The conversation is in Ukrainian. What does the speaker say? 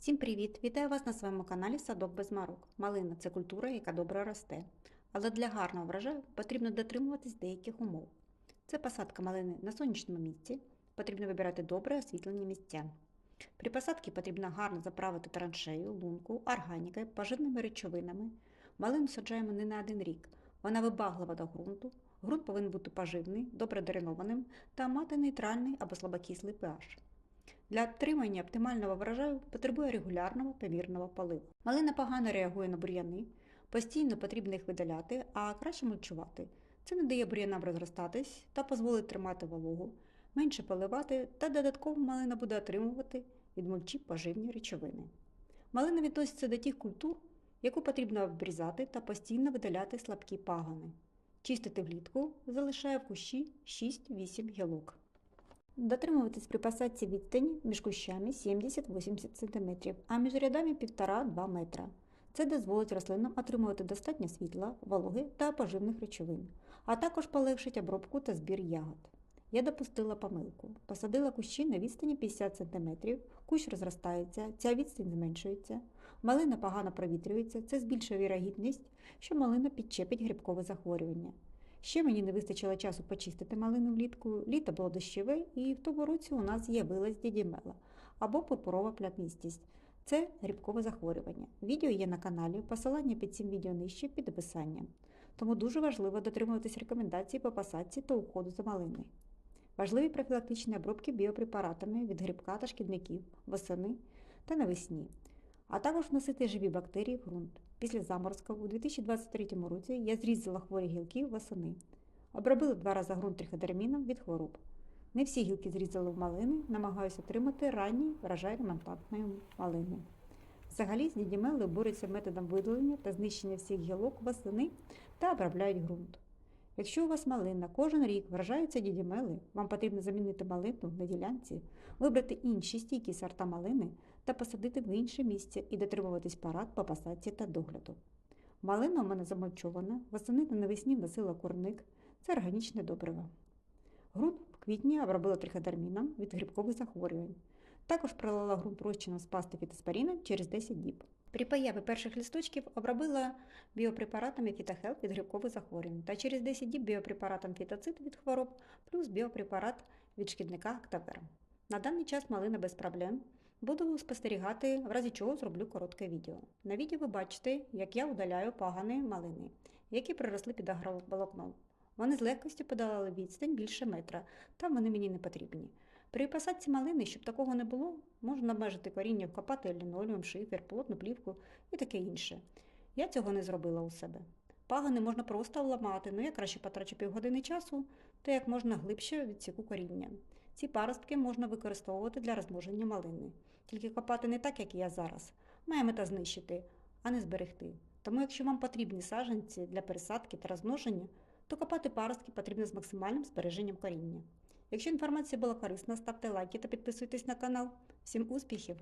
Всім привіт! Вітаю вас на своєму каналі Садок без марок. Малина це культура, яка добре росте. Але для гарного врожаю потрібно дотримуватись деяких умов. Це посадка малини на сонячному місці, потрібно вибирати добре освітлені місця. При посадці потрібно гарно заправити траншею, лунку, органікою, поживними речовинами. Малину саджаємо не на один рік. Вона вибаглива до ґрунту. Ґрунт повинен бути поживний, добре дренованим та мати нейтральний або слабокислий pH. Для отримання оптимального врожаю потребує регулярного помірного поливу. Малина погано реагує на бур'яни, постійно потрібно їх видаляти, а краще мульчувати. Це не дає бур'янам розростатись та дозволить тримати вологу, менше поливати та додатково малина буде отримувати від мульчі поживні речовини. Малина відноситься до тих культур, яку потрібно обрізати та постійно видаляти слабкі пагони. Чистити влітку залишає в кущі 6-8 гілок. Дотримуватись при посадці відстані між кущами 70-80 см, а між рядами 1,5-2 метра. Це дозволить рослинам отримувати достатньо світла, вологи та поживних речовин, а також полегшить обробку та збір ягод. Я допустила помилку. Посадила кущі на відстані 50 см, кущ розростається, ця відстань зменшується, малина погано провітрюється, це збільшує вірогідність, що малина підчепить грибкове захворювання. Ще мені не вистачило часу почистити малину влітку, літо було дощове, і в тому році у нас з'явилась дідімела або пурпурова плямістість. Це грибкове захворювання. Відео є на каналі, посилання під цим відео нижче під описанням. Тому дуже важливо дотримуватись рекомендацій по посадці та уходу за малиною. Важливі профілактичні обробки біопрепаратами від грибка та шкідників восени та навесні, а також вносити живі бактерії в ґрунт. Після заморозка у 2023 році я зрізала хворі гілки восени. Обробила два рази ґрунт триходерміном від хвороб. Не всі гілки зрізали в малини, намагаюся отримати ранній врожай ремонтантної малини. Взагалі з дідімели борються методом видалення та знищення всіх гілок восени та обробляють ґрунт. Якщо у вас малина кожен рік вражаються дідімели, вам потрібно замінити малину на ділянці, вибрати інші стійкі сорта малини та посадити в інше місце і дотримуватись парад по посадці та догляду. Малина у мене замульчована, восени та навесні вносила курник, це органічне добриво. Грунт в квітні обробила триходерміном від грибкових захворювань. Також пролила ґрунт розчином з пасти фітоспоріном через 10 діб. При появі перших листочків обробила біопрепаратами фітохелп від грибкових захворювань та через 10 діб біопрепаратом фітоцит від хвороб плюс біопрепарат від шкідника Актавер. На даний час малина без проблем. Буду спостерігати, в разі чого зроблю коротке відео. На відео ви бачите, як я удаляю пагани малини, які приросли під агроволокном. Вони з легкістю подолали відстань більше метра, там вони мені не потрібні. При посадці малини, щоб такого не було, можна обмежити коріння, вкопати лінолеум, шифер, плотну плівку і таке інше. Я цього не зробила у себе. Пагани можна просто вламати, але я краще потрачу півгодини часу, то як можна глибше відсіку коріння. Ці паростки можна використовувати для розмноження малини. Тільки копати не так, як я зараз. Має мета знищити, а не зберегти. Тому, якщо вам потрібні саджанці для пересадки та розмноження, то копати паростки потрібно з максимальним збереженням коріння. Якщо інформація була корисна, ставте лайки та підписуйтесь на канал. Всім успіхів!